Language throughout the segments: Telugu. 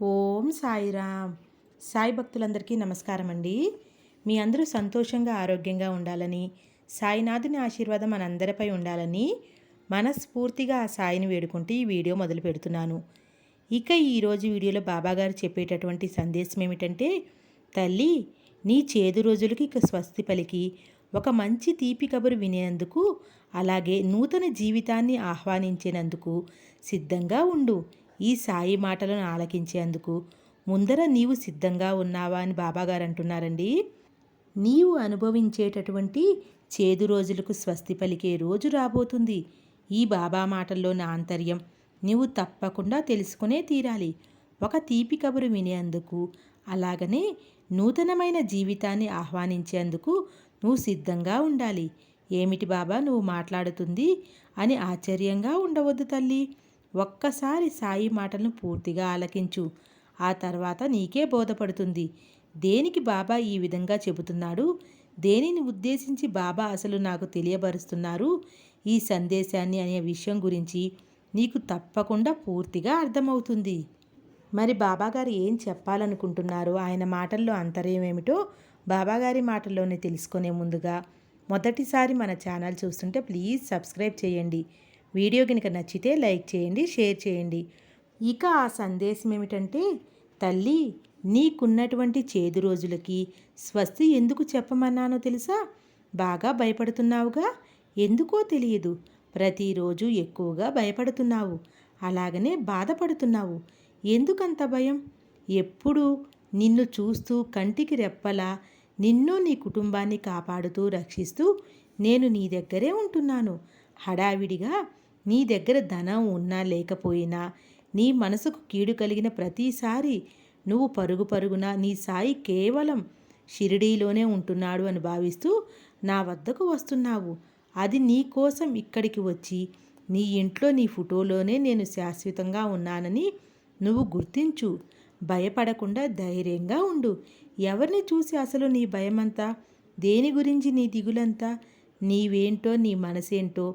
ఓం సాయిరామ్. సాయి భక్తులందరికీ నమస్కారం అండి మీ అందరూ సంతోషంగా ఆరోగ్యంగా ఉండాలని సాయినాథుని ఆశీర్వాదం మనందరిపై ఉండాలని మనస్ఫూర్తిగా ఆ సాయిని వేడుకుంటూ ఈ వీడియో మొదలు పెడుతున్నాను. ఇక ఈరోజు వీడియోలో బాబాగారు చెప్పేటటువంటి సందేశం ఏమిటంటే తల్లి నీ చేదు రోజులకి ఇక స్వస్తి పలికి ఒక మంచి తీపి కబురు వినేందుకు అలాగే నూతన జీవితాన్ని ఆహ్వానించేనందుకు సిద్ధంగా ఉండు. ఈ సాయి మాటలను ఆలకించేందుకు ముందర నీవు సిద్ధంగా ఉన్నావా అని బాబాగారు అంటున్నారండి నీవు అనుభవించేటటువంటి చేదు రోజులకు స్వస్తి పలికే రోజు రాబోతుంది. ఈ బాబా మాటల్లోని ఆంతర్యం నీవు తప్పకుండా తెలుసుకునే తీరాలి. ఒక తీపి కబురు వినేందుకు అలాగనే నూతనమైన జీవితాన్ని ఆహ్వానించేందుకు నువ్వు సిద్ధంగా ఉండాలి. ఏమిటి బాబా నువ్వు మాట్లాడుతుంది అని ఆశ్చర్యంగా ఉండవద్దు తల్లి. ఒక్కసారి సాయి మాటలను పూర్తిగా ఆలకించు. ఆ తర్వాత నీకే బోధపడుతుంది. దేనికి బాబా ఈ విధంగా చెబుతున్నాడు? దేనిని ఉద్దేశించి బాబా అసలు నాకు తెలియబరుస్తున్నారు? ఈ సందేశాన్ని అనే విషయం గురించి నీకు తప్పకుండా పూర్తిగా అర్థమవుతుంది. మరి బాబాగారు ఏం చెప్పాలనుకుంటున్నారు? ఆయన మాటల్లో అంతర్యం ఏమిటో బాబాగారి మాటల్లోనే తెలుసుకునే ముందుగా మొదటిసారి మన ఛానల్ చూస్తుంటే ప్లీజ్ సబ్స్క్రైబ్ చేయండి. వీడియో కనుక నచ్చితే లైక్ చేయండి షేర్ చేయండి. ఇక ఆ సందేశం ఏమిటంటే తల్లి నీకున్నటువంటి చేదు రోజులకి స్వస్తి ఎందుకు చెప్పమన్నానో తెలుసా? బాగా భయపడుతున్నావుగా? ఎందుకో తెలియదు. ప్రతిరోజు ఎక్కువగా భయపడుతున్నావు. అలాగనే బాధపడుతున్నావు. ఎందుకంత భయం? ఎప్పుడు నిన్ను చూస్తూ కంటికి రెప్పలా నిన్ను నీ కుటుంబాన్ని కాపాడుతూ రక్షిస్తూ నేను నీ దగ్గరే ఉంటున్నాను. హడావిడిగా నీ దగ్గర ధనం ఉన్నా లేకపోయినా నీ మనసుకు కీడు కలిగిన ప్రతిసారి నువ్వు పరుగు పరుగున నీ సాయి కేవలం షిరిడీలోనే ఉంటున్నాడు అని భావిస్తూ నా వద్దకు వస్తున్నావు. అది నీ కోసం ఇక్కడికి వచ్చి నీ ఇంట్లో నీ ఫోటోలోనే నేను శాశ్వతంగా ఉన్నానని నువ్వు గుర్తించు. భయపడకుండా ధైర్యంగా ఉండు. ఎవరిని చూసి అసలు నీ భయమంతా? దేని గురించి నీ దిగులంతా? నీవేంటో నీ మనసేంటో?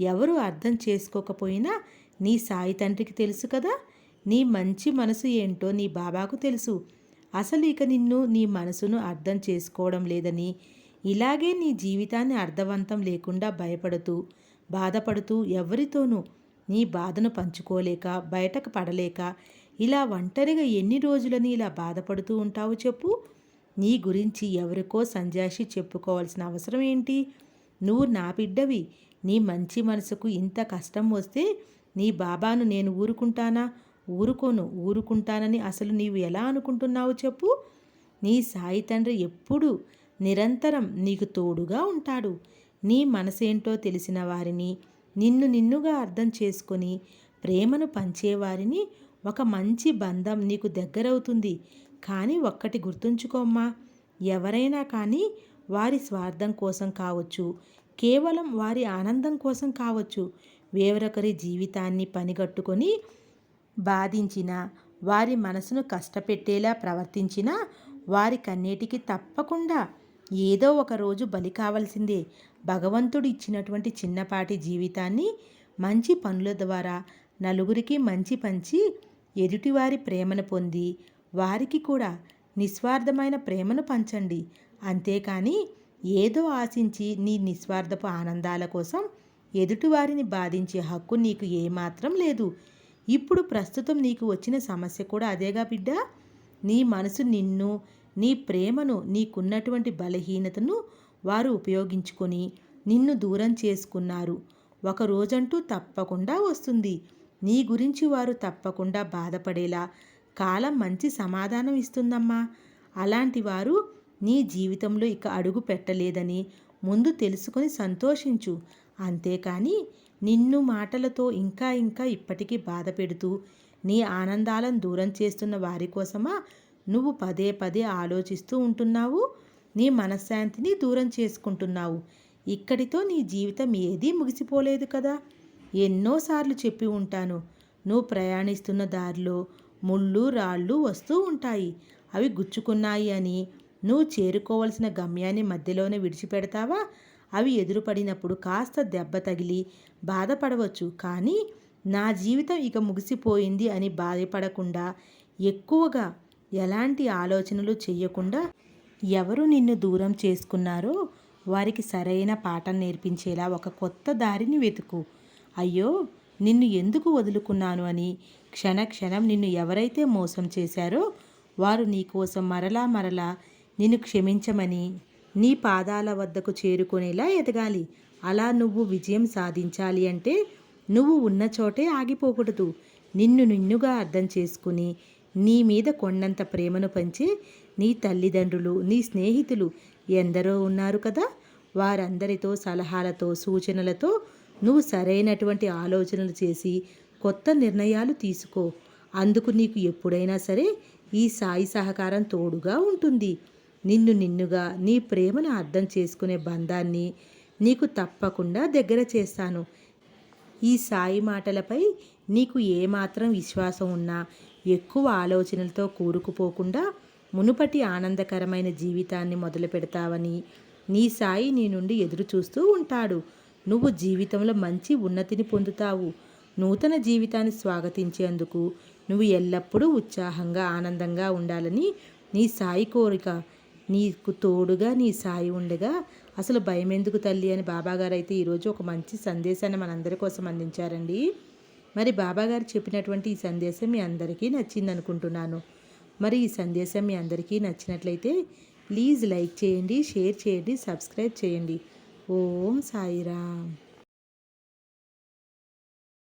ఎవరు అర్థం చేసుకోకపోయినా నీ సాయి తండ్రికి తెలుసు కదా? నీ మంచి మనసు ఏంటో నీ బాబాకు తెలుసు. అసలు ఇక నిన్ను నీ మనసును అర్థం చేసుకోవడం లేదని. ఇలాగే నీ జీవితాన్ని అర్థవంతం లేకుండా భయపడుతూ బాధపడుతూ ఎవరితోనూ నీ బాధను పంచుకోలేక బయటకు పడలేక ఇలా ఒంటరిగా ఎన్ని రోజులని ఇలా బాధపడుతూ ఉంటావు చెప్పు? నీ గురించి ఎవరికో సంజాషి చెప్పుకోవాల్సిన అవసరం ఏంటి? నువ్వు నా బిడ్డవి నీ మంచి మనసుకు ఇంత కష్టం వస్తే నీ బాబాను నేను ఊరుకుంటానా? ఊరుకోను ఊరుకుంటానని అసలు నీవు ఎలా అనుకుంటున్నావు చెప్పు. నీ సాయి తండ్రి ఎప్పుడూ నిరంతరం నీకు తోడుగా ఉంటాడు. నీ మనసేంటో తెలిసిన వారిని నిన్ను నిన్నుగా అర్థం చేసుకొని ప్రేమను పంచేవారిని ఒక మంచి బంధం నీకు దగ్గరవుతుంది. కానీ ఒక్కటి గుర్తుంచుకోమ్మా ఎవరైనా కానీ వారి స్వార్థం కోసం కావచ్చు కేవలం వారి ఆనందం కోసం కావచ్చు. వేరొకరి జీవితాన్ని పనిగట్టుకొని బాధించిన వారి మనసును కష్టపెట్టేలా ప్రవర్తించిన వారి కన్నేటికి తప్పకుండా ఏదో ఒక రోజు బలి కావాల్సిందే. భగవంతుడు ఇచ్చినటువంటి చిన్నపాటి జీవితాన్ని మంచి పనుల ద్వారా నలుగురికి మంచి పంచి ఎదుటివారి ప్రేమను పొంది వారికి కూడా నిస్వార్థమైన ప్రేమను పంచండి. అంతేకాని ఏదో ఆశించి నీ నిస్వార్థపు ఆనందాల కోసం ఎదుటివారిని బాధించే హక్కు నీకు ఏమాత్రం లేదు. ఇప్పుడు ప్రస్తుతం నీకు వచ్చిన సమస్య కూడా అదేగా బిడ్డ? నీ మనసు నిన్ను నీ ప్రేమను నీకున్నటువంటి బలహీనతను వారు ఉపయోగించుకొని నిన్ను దూరం చేసుకున్నారు. ఒక రోజంటూ తప్పకుండా వస్తుంది. నీ గురించి వారు తప్పకుండా బాధపడేలా కాలం మంచి సమాధానం ఇస్తుందమ్మా. అలాంటి వారు నీ జీవితంలో ఇక అడుగు పెట్టలేదని ముందు తెలుసుకొని సంతోషించు. అంతేకాని నిన్ను మాటలతో ఇంకా ఇంకా ఇప్పటికీ బాధ పెడుతూ నీ ఆనందాలను దూరం చేస్తున్న వారి కోసమా నువ్వు పదే పదే ఆలోచిస్తూ ఉంటున్నావు? నీ మనశ్శాంతిని దూరం చేసుకుంటున్నావు. ఇక్కడితో నీ జీవితం ఏదీ ముగిసిపోలేదు కదా? ఎన్నోసార్లు చెప్పి ఉంటాను. నువ్వు ప్రయాణిస్తున్న దారిలో ముళ్ళు రాళ్ళు వస్తూ ఉంటాయి. అవి గుచ్చుకున్నాయి అని నువ్వు చేరుకోవలసిన గమ్యాన్ని మధ్యలోనే విడిచిపెడతావా? అవి ఎదురుపడినప్పుడు కాస్త దెబ్బ తగిలి బాధపడవచ్చు. కానీ నా జీవితం ఇక ముగిసిపోయింది అని బాధపడకుండా ఎక్కువగా ఎలాంటి ఆలోచనలు చేయకుండా ఎవరు నిన్ను దూరం చేసుకున్నారో వారికి సరైన పాఠం నేర్పించేలా ఒక కొత్త దారిని వెతుకు. అయ్యో నిన్ను ఎందుకు వదులుకున్నాను అని క్షణ క్షణం నిన్ను ఎవరైతే మోసం చేశారో వారు నీకోసం మరలా మరలా నిన్ను క్షమించమని నీ పాదాల వద్దకు చేరుకునేలా ఎదగాలి. అలా నువ్వు విజయం సాధించాలి అంటే నువ్వు ఉన్న చోటే ఆగిపోకూడదు. నిన్ను నిన్నుగా అర్థం చేసుకుని నీ మీద కొండంత ప్రేమను పంచి నీ తల్లిదండ్రులు నీ స్నేహితులు ఎందరో ఉన్నారు కదా. వారందరితో సలహాలతో సూచనలతో నువ్వు సరైనటువంటి ఆలోచనలు చేసి కొత్త నిర్ణయాలు తీసుకో. అందుకు నీకు ఎప్పుడైనా సరే ఈ సాయి సహకారం తోడుగా ఉంటుంది. నిన్ను నిన్నుగా నీ ప్రేమను అర్థం చేసుకునే బంధాన్ని నీకు తప్పకుండా దగ్గర చేస్తాను. ఈ సాయి మాటలపై నీకు ఏమాత్రం విశ్వాసం ఉన్నా ఎక్కువ ఆలోచనలతో కూరుకుపోకుండా మునుపటి ఆనందకరమైన జీవితాన్ని మొదలు పెడతావని నీ సాయి నీ నుండి ఎదురు చూస్తూ ఉంటాడు. నువ్వు జీవితంలో మంచి ఉన్నతిని పొందుతావు. నూతన జీవితాన్ని స్వాగతించేందుకు నువ్వు ఎల్లప్పుడూ ఉత్సాహంగా ఆనందంగా ఉండాలని నీ సాయి కోరిక. నీకు తోడుగా నీ సాయి ఉండగా అసలు భయం ఎందుకు తల్లి అని బాబాగారు అయితే ఈరోజు ఒక మంచి సందేశాన్ని మనందరి కోసం అందించారండి. మరి బాబాగారు చెప్పినటువంటి ఈ సందేశం మీ అందరికీ నచ్చింది అనుకుంటున్నాను. మరి ఈ సందేశం మీ అందరికీ నచ్చినట్లయితే ప్లీజ్ లైక్ చేయండి షేర్ చేయండి సబ్స్క్రైబ్ చేయండి. ఓం సాయిరామ్.